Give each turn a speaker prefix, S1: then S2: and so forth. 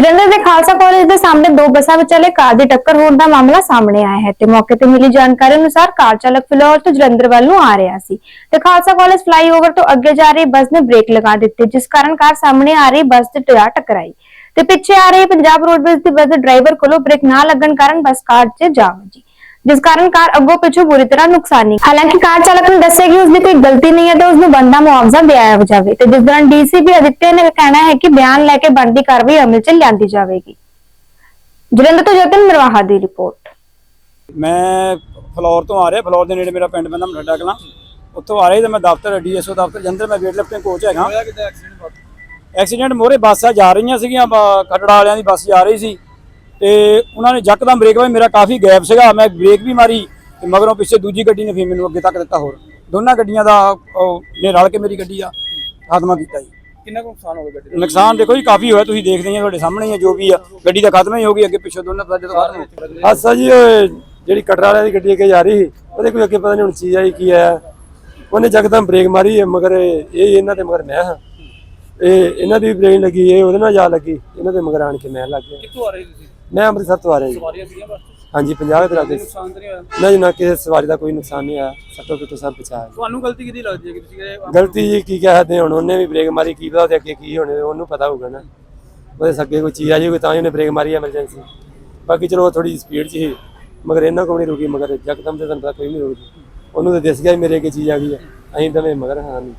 S1: ਜਲੰਧਰ ਦੇ ਖਾਲਸਾ ਕਾਲਜ ਦੇ ਸਾਹਮਣੇ ਦੋ ਬੱਸਾਂ ਵਿਚਾਲੇ ਕਾਰ ਦੀ ਟੱਕਰ ਹੋਣ ਦਾ ਮਾਮਲਾ ਸਾਹਮਣੇ ਆਇਆ ਹੈ ਤੇ ਮੌਕੇ ਤੇ ਮਿਲੀ ਜਾਣਕਾਰੀ ਅਨੁਸਾਰ ਕਾਰ ਚਾਲਕ ਫਿਲੌਰ ਤੋਂ ਜਲੰਧਰ ਵੱਲ ਨੂੰ ਆ ਰਿਹਾ ਸੀ ਤੇ ਖਾਲਸਾ ਕਾਲਜ ਫਲਾਈਓਵਰ ਤੋਂ ਅੱਗੇ ਜਾ ਰਹੀ ਬੱਸ ਨੇ ਬ੍ਰੇਕ ਲਗਾ ਦਿੱਤੀ, ਜਿਸ ਕਾਰਨ ਕਾਰ ਸਾਹਮਣੇ ਆ ਰਹੀ ਬੱਸ ਤੇ ਜਾ ਟਕਰਾਈ ਤੇ ਪਿੱਛੇ ਆ ਰਹੀ ਪੰਜਾਬ ਰੋਡਵੇਜ਼ ਦੀ ਬੱਸ ਦੇ ਡਰਾਈਵਰ ਕੋਲੋਂ ਬ੍ਰੇਕ ਨਾ ਲੱਗਣ ਕਾਰਨ ਬੱਸ ਕਾਰ 'ਚ ਜਾ ਵੱਜੀ। ਜਿਸ ਕਾਰਨ ਕਾਰ ਅੱਗੋਂ ਪਿੱਛੋਂ ਬੁਰੀ ਤਰ੍ਹਾਂ ਨੁਕਸਾਨੀ ਹਾਲਾਂਕਿ ਕਾਰ ਚਾਲਕ ਨੇ ਦੱਸਿਆ ਕਿ ਉਸਦੀ ਕੋਈ ਗਲਤੀ ਨਹੀਂ ਹੈ ਤੇ ਉਸਨੂੰ ਬੰਦਾ ਮੁਆਵਜ਼ਾ ਦਿਵਾਇਆ ਜਾਵੇ ਤੇ ਜਿਸ ਦੌਰਾਨ ਡੀਸੀਪੀ ਅਦਿੱਤਿਆ ਨੇ ਕਹਿਣਾ ਹੈ ਕਿ ਬਿਆਨ ਲੈ ਕੇ ਬਣਦੀ ਕਾਰਵਾਈ ਅਮਲ 'ਚ ਲਿਆਂਦੀ ਜਾਵੇਗੀ। ਜਲੰਧਰ ਤੋਂ ਜਤਨ ਮਰਵਾਹਾ ਦੀ ਰਿਪੋਰਟ।
S2: ਮੈਂ ਫਲੋਰ ਤੋਂ ਆ ਰਿਹਾ ਫਲੋਰ ਦੇ ਨੇੜੇ ਮੇਰਾ ਪਿੰਡ ਪੈਂਦਾ ਮਠੱਡਾ ਕਲਾਂ। ਉੱਥੋਂ ਆ ਰਿਹਾ ਤੇ ਮੈਂ ਦਫ਼ਤਰ ਡੀਐਸਓ ਦਫ਼ਤਰ ਜੰਦਰ ਮੈਂ ਵੇਟ ਲਿਫਟਿੰਗ ਕੋਚ ਹੈਗਾ।
S3: ਹੋਇਆ ਕਿਤੇ ਐਕਸੀਡੈਂਟ
S2: ਐਕਸੀਡੈਂਟ ਮੋਰੇ ਬੱਸ ਜਾ ਰਹੀਆਂ ਸੀਗੀਆਂ ਖਟੜਾ ਵਾਲਿਆਂ ਦੀ ਬੱਸ ਜਾ ਰਹੀ ਸੀ। ਤੇ ਉਹਨਾਂ ਨੇ ਯਕਦਮ ਬ੍ਰੇਕ ਵਾਏ ਮੇਰਾ ਕਾਫੀ ਗੈਪ ਸੀਗਾ ਮੈਂ ਬ੍ਰੇਕ ਵੀ ਮਾਰੀ ਤੇ ਮਗਰੋਂ ਪਿੱਛੇ ਦੂਜੀ ਗੱਡੀ ਨੇ ਫਿਰ ਮੈਨੂੰ ਅੱਗੇ ਤੱਕ ਦਿੱਤਾ ਹੋਰ। ਦੋਨਾਂ ਗੱਡੀਆਂ ਦਾ ਉਹ ਨੇ ਰਲ ਕੇ ਮੇਰੀ ਗੱਡੀ ਆ ਖਾਤਮਾ ਕੀਤਾ ਜੀ।
S3: ਕਿੰਨਾ ਕੁ ਨੁਕਸਾਨ ਹੋ ਗਿਆ ਗੱਡੀ ਦਾ?
S2: ਨੁਕਸਾਨ ਦੇਖੋ ਜੀ ਕਾਫੀ ਹੋਇਆ ਤੁਸੀਂ ਦੇਖਦੇ ਹੀ ਆ ਤੁਹਾਡੇ ਸਾਹਮਣੇ ਹੀ ਆ ਜੋ ਵੀ ਆ ਗੱਡੀ ਦਾ ਖਤਮ ਹੀ ਹੋ ਗਈ ਅੱਗੇ ਪਿੱਛੇ ਦੋਨਾਂ ਦਾ ਜਦੋਂ ਖਤਮ ਹੋ। ਗਈ
S4: ਹਾਦਸਾ ਜੀ ਉਹ ਜਿਹੜੀ ਕਟਰਾ ਵਾਲਿਆਂ ਦੀ ਗੱਡੀ ਅੱਗੇ ਜਾ ਰਹੀ ਸੀ ਉਹਦੇ ਕੋਈ ਅੱਗੇ ਪਤਾ ਨਹੀਂ ਹੁਣ ਚੀਜ਼ ਆਈ ਕੀ ਆਇਆ। ਉਹਨੇ ਜਕਦਮ ਬ੍ਰੇਕ ਮਾਰੀ ਹੈ, ਮਗਰ ਇਹ ਇਹਨਾਂ ਦੇ ਮਗਰ ਮੈਂ ਹਾਂ। ਇਹ ਇਹਨਾਂ ਦੀ ਬ੍ਰੇਕ ਲੱਗੀ ਇਹ ਉਹਦੇ ਨਾਲ ਜਾ ਲੱਗੀ ਇਹਨਾਂ ਦੇ ਮਗਰ ਆਣ ਕੇ ਮੈਂ ਲੱਗ ਗਿਆ।
S3: ਕਿੱਥੋਂ ਆ ਰਹੇ ਤੁਸੀਂ?
S4: ਮੈਂ ਅੰਮ੍ਰਿਤਸਰ ਤੋਂ ਆ ਰਿਹਾ ਜੀ।
S3: ਸਵਾਰੀਆਂ ਸੀਗੀਆਂ ਬੱਸ 'ਚ?
S4: ਹਾਂਜੀ 50 ਦੇ ਲਾਗੇ
S3: ਨੁਕਸਾਨ ਤਾਂ ਨਹੀਂ ਹੋਇਆ?
S4: ਨਹੀਂ ਨਾ ਕਿਸੇ ਸਵਾਰੀ ਦਾ ਕੋਈ ਨੁਕਸਾਨ ਨਹੀਂ ਆਇਆ ਸੱਟੋ ਪਿੱਟੋ ਸਭ ਬਚਾਇਆ
S3: ਤੁਹਾਨੂੰ ਗਲਤੀ ਕਿਹਦੀ ਲੱਗਦੀ ਹੈ ਕਿ ਤੁਸੀਂ ਇਹ
S4: ਗਲਤੀ ਜੀ ਕੀ ਕਹਦੇ ਹੁਣ ਉਹਨੇ ਵੀ ਬ੍ਰੇਕ ਮਾਰੀ ਕੀ ਪਤਾ ਉਹਦੇ ਅੱਗੇ ਕੀ ਹੋਣੇ ਉਹਨੂੰ ਪਤਾ ਹੋਊਗਾ ਨਾ। ਉਹਦੇ ਸੱਗੇ ਕੋਈ ਚੀਜ਼ ਆ ਜੀ ਕੋਈ ਤਾਂ ਹੀ ਉਹਨੇ ਬ੍ਰੇਕ ਮਾਰੀ ਐਮਰਜੈਂਸੀ ਬਾਕੀ ਚਲੋ ਥੋੜੀ ਸਪੀਡ 'ਚ ਹੀ। ਮਗਰ ਇਹਨਾਂ ਕੋਲ ਨਹੀਂ ਰੁਕੀ ਮਗਰ ਯਕਦਮ ਤੇ ਤੁਹਾਨੂੰ ਪਤਾ ਕੋਈ ਨਹੀਂ ਰੁਕਦੀ। ਉਹਨੂੰ ਤਾਂ ਦਿਸ ਗਿਆ ਵੀ ਮੇਰੇ ਅੱਗੇ ਚੀਜ਼ ਆ ਗਈ ਹੈ। ਅਸੀਂ ਤਾਂ ਮਗਰ ਹਾਂ ਨਹੀਂ।